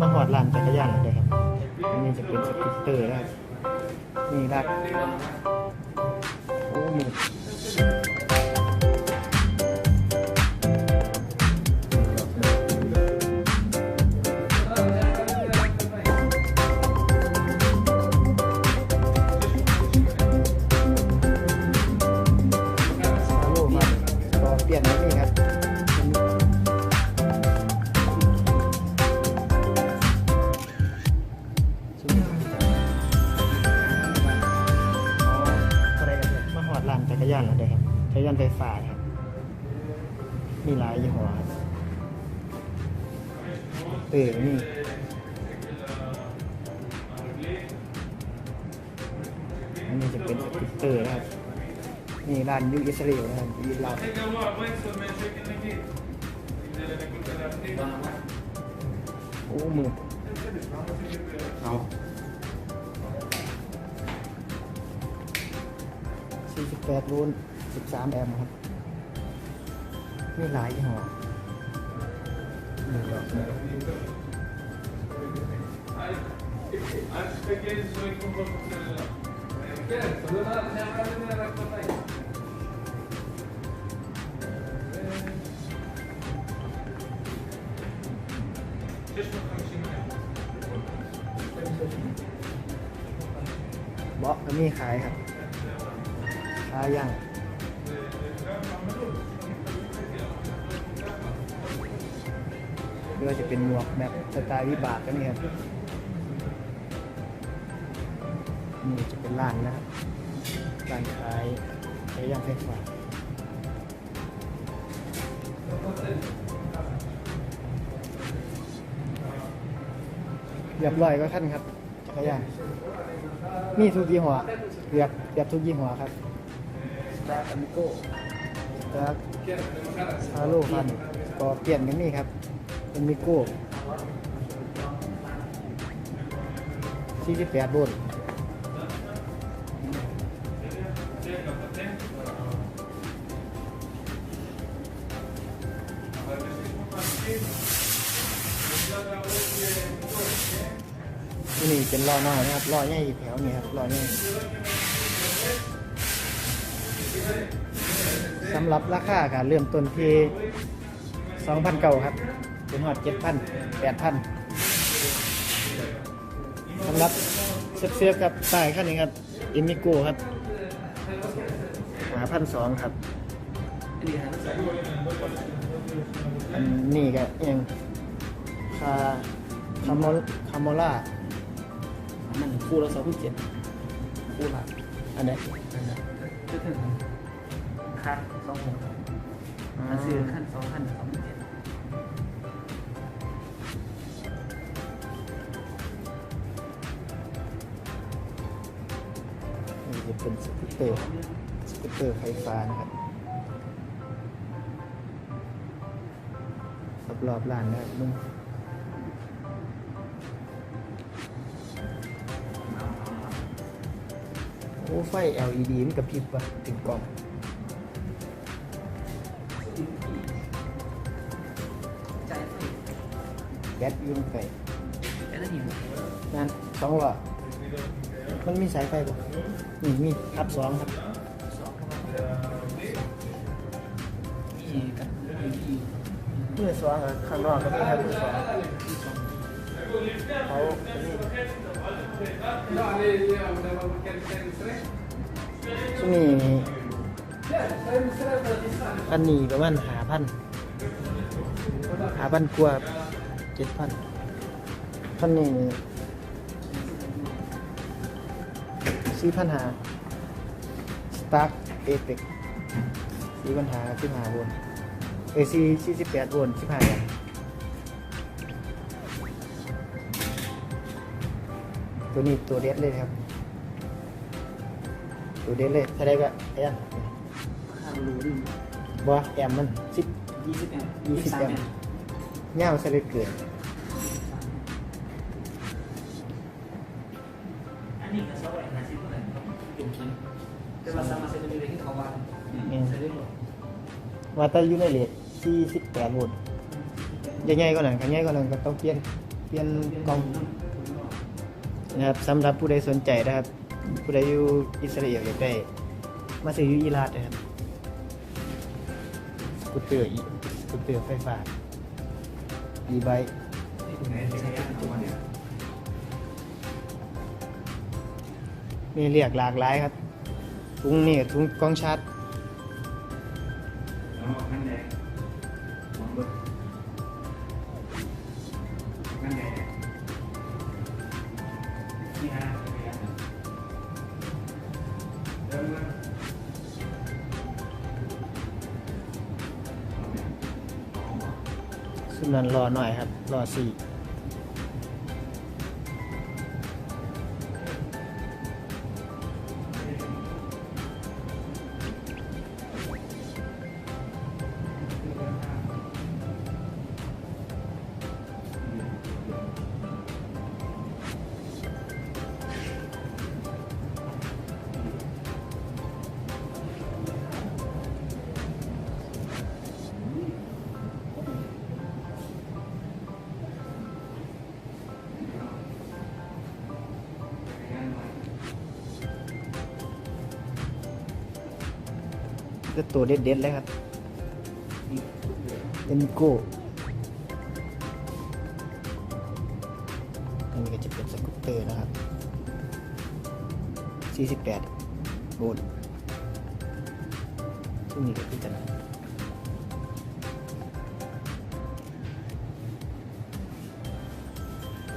มาหอดลานจักรยานเลยครับอันนี้จะเป็นสกูตเตอร์นะครับนี่รักโอ้มือานจักรานแล้วเด้ครับจักรยานไฟฟ้าครับมีหลายยี่ห้อครับเออนี่อันนี้จะเป็นสกูตเตอร์นะครับนี่ร้านยูอิสราเอลนะครับยูลาวโอ้มือเอา 48โวลต์13 แอมป์ครับมีหลายยี่ห้อนี่ก็เบาะก็มีขายครับ ขายยังหรือว่าจะเป็นหมวกแบบสไตล์วิบากก็มีครับนี่จะเป็นร้านนะครับร้านขายใช้ยางไฟฟ้าเรียบร้อยก็ขั้นครับจักรยานมีทุกยี่ห้อเรียบเรียบทุกยี่ห้อครับ สตาร์อมิโก้สตาร์ฮาโลฟันก็เปลี่ยนกันนี่ครับเป็นมิโก้48โวลต์ที่นี่เป็นล้อน้อยนะครับล้อใหญ่แถวนี่ครับล้อใหญ่ สำหรับราคาการเริ่มต้นที่2,000เก่าครับเป็นหอด7,000 8,000สำหรับเสื้อๆกับสายขั้นนี้ครับอิมิโกครับหาพันสองครับ อันนี้ก็เองคาคาโมคาโมล่ามันคู่ละสองพันเจ็ดคู่ละอันไหนี้ คัสองหกมาซื้อขั้นสองพันสองเจ็ดนี่จะเป็นสกูตเตอร์สกูตเตอร์ไฟฟ้านะครับรอบๆร้านนะครับมึงโอ้ไฟ LED มันกระพริบว่ะถึงกล่อง แบตอยุ่งไปแค่นั้นเองนั่นสองหลอดมันมีสายไฟป่ะนี่มีทับสองครับสองอีกับอีเมื่อสองอะข้างนอกก็มีครับเมื่อสองเขาช่วงนี้อันนี้ประมาณหาพันหาพันกว่าเจ็ดพันพันนี้สี่พันหาสตาร์ทเอเปกสี่พันหาสิบห้าโวลต์เอซีสี่สิบแปดโวลต์สิบห้าแอมป์ตัวนี้ตัวเด็ดเลยครับ ตัวเด็ดเลยถ้าได้ก็แอมข้างรูนี่บ่แอมมันสิบยี่สิบแอมยี่สิบแอมป์เงาซะเหลยเกินอัน จุ่มกินแต่ว่าสามารถใช้ในเรื่องที่เขาวางใช้ได้หมดว่าแต่อยู่ในเลทสี่สิบแปดโวลต์เใหญ่ๆก็หน่อยใหญ่ก็หน่อยก็ต้องเปลี่ยนเปลี่ยนกล่องนะครับสำหรับผู้ใดสนใจนะครับ ผู้ใดอยู่อิสราเอลอยากได้มาซื้ออยู่อิหร่านนะครับสกูตเตอร์อีสกูตเตอร์ไฟฟ้าอีไบค์ มีเรียกหลากหลายครับถุงนี่ถุงกล้องชาร์จแล้วนั่นแดงนั่นแดงนี่ฮะเริ่มแล้วสุดนั้นรอหน่อยครับ รอสี่ ก็ตัวเด็ดๆเลยครับเอ็นโก้อันนี้ก็จะเป็นสกูตเตอร์นะครับ 48 โวลต์ซึ่งนี่ก็คือกัน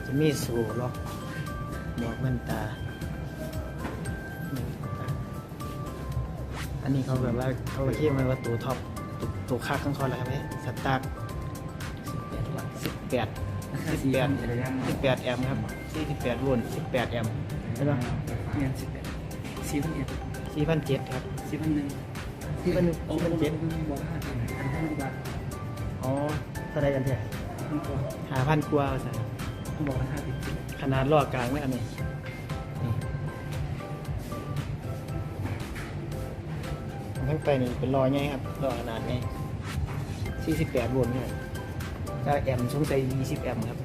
จะมีสูล็อกหมวกแว่นตา อันนี้เขาแบบว่าเขาเทียบมาว่าตัวท็อปตัวตัวคาข้างคอแล้วครับเนี่ยสตาร์ทสิบแปดสิบแปดสิบแปดแอมป์ครับสี่สิบแปดโวลต์สิบแปดแอมป์ใช่ไหมเงินสิบแปดสี่พันเอ็ดสี่พันเจ็ดครับสี่พันหนึ่งสี่พันโอ้สี่พันเจ็ดบอกห้าพันห้าพันบาทอ๋อเท่าไรกันเถอะพันกว่าหาพันกว่าสิเขาบอกห้าสิบขนาดล้อกลางไหมอันนี้ ทั้งไปนี่เป็นรอยไงครับรอยขนาดนี้สี่สิบแปดโวลต์เนี่ยถ้าแอมป์สงสัยยี่สิบแอมป์ครับ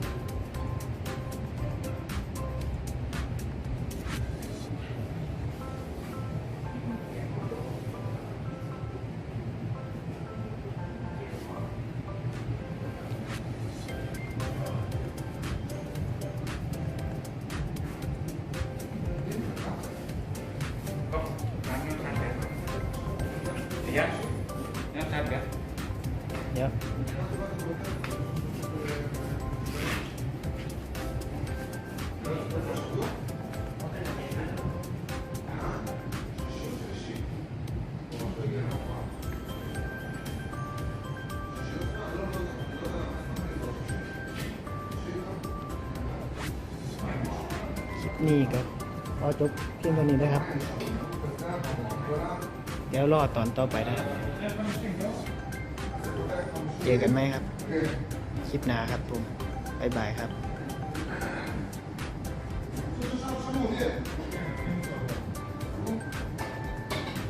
ดี๋ยวเดี๋ยวครับเดี๋ยวเดี๋ยวคลิปนี้ก็เอาจบเพียงเท่านี้นะครับ ดี๋ยวรอตอนต่อไปนะครับ เจอกันไหมครับ คลิปหน้าครับผม บ๊ายบายครับ